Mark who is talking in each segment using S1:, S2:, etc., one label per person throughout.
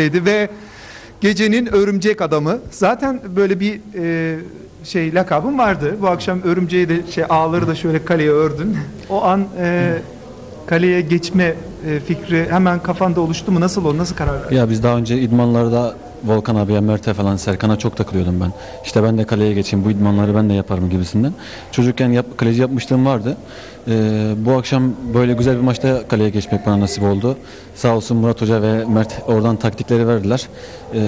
S1: birlikteydi ve gecenin örümcek adamı. Zaten böyle bir e, şey lakabın vardı. Bu akşam örümceği de şey ağları da şöyle kaleye ördün. O an e, kaleye geçme e, fikri hemen kafanda oluştu mu? Nasıl o? Nasıl karar verdin?
S2: Ya biz daha önce idmanlarda Volkan abiye, Mert'e falan, Serkan'a çok takılıyordum ben. İşte ben de kaleye geçeyim, bu idmanları ben de yaparım gibisinden. Çocukken yap, kaleci yapmışlığım vardı. Ee, bu akşam böyle güzel bir maçta kaleye geçmek bana nasip oldu. Sağ olsun Murat Hoca ve Mert oradan taktikleri verdiler. Ee,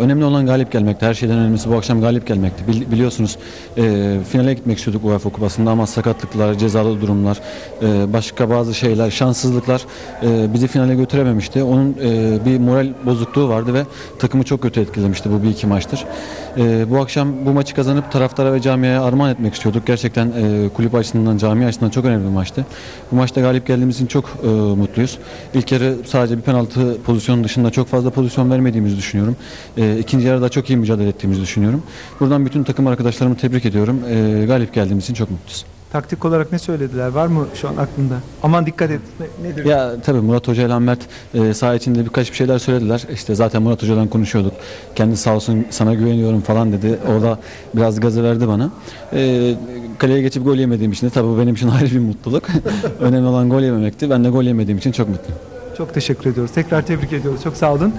S2: önemli olan galip gelmekti. Her şeyden önemlisi bu akşam galip gelmekti. Bil- biliyorsunuz e, finale gitmek istiyorduk UEFA Kupası'nda ama sakatlıklar, cezalı durumlar, e, başka bazı şeyler, şanssızlıklar e, bizi finale götürememişti. Onun e, bir moral bozukluğu vardı ve takımı çok kötü etkilemişti bu bir iki maçtır. E, bu akşam bu maçı kazanıp taraftara ve camiaya armağan etmek istiyorduk. Gerçekten e, kulüp açısından, cami açısından çok önemli bir maçtı. Bu maçta galip geldiğimiz için çok e, mutluyuz. İlk yarı sadece bir penaltı pozisyonu dışında çok fazla pozisyon vermediğimizi düşünüyorum. E, ikinci yarıda çok iyi mücadele ettiğimizi düşünüyorum. Buradan bütün takım arkadaşlarımı tebrik ediyorum. E, galip geldiğimiz için çok mutluyuz.
S1: Taktik olarak ne söylediler? Var mı şu an aklında? Aman dikkat et. Ne- nedir?
S2: Ya tabii Murat Hoca ile Mert e, saha içinde birkaç bir şeyler söylediler. İşte zaten Murat Hoca'dan konuşuyorduk. Kendi sağ olsun sana güveniyorum falan dedi. O da biraz gazı verdi bana. E, kaleye geçip gol yemediğim için de tabii bu benim için ayrı bir mutluluk. Önemli olan gol yememekti. Ben de gol yemediğim için çok mutluyum.
S1: Çok teşekkür ediyoruz. Tekrar tebrik ediyoruz. Çok sağ olun.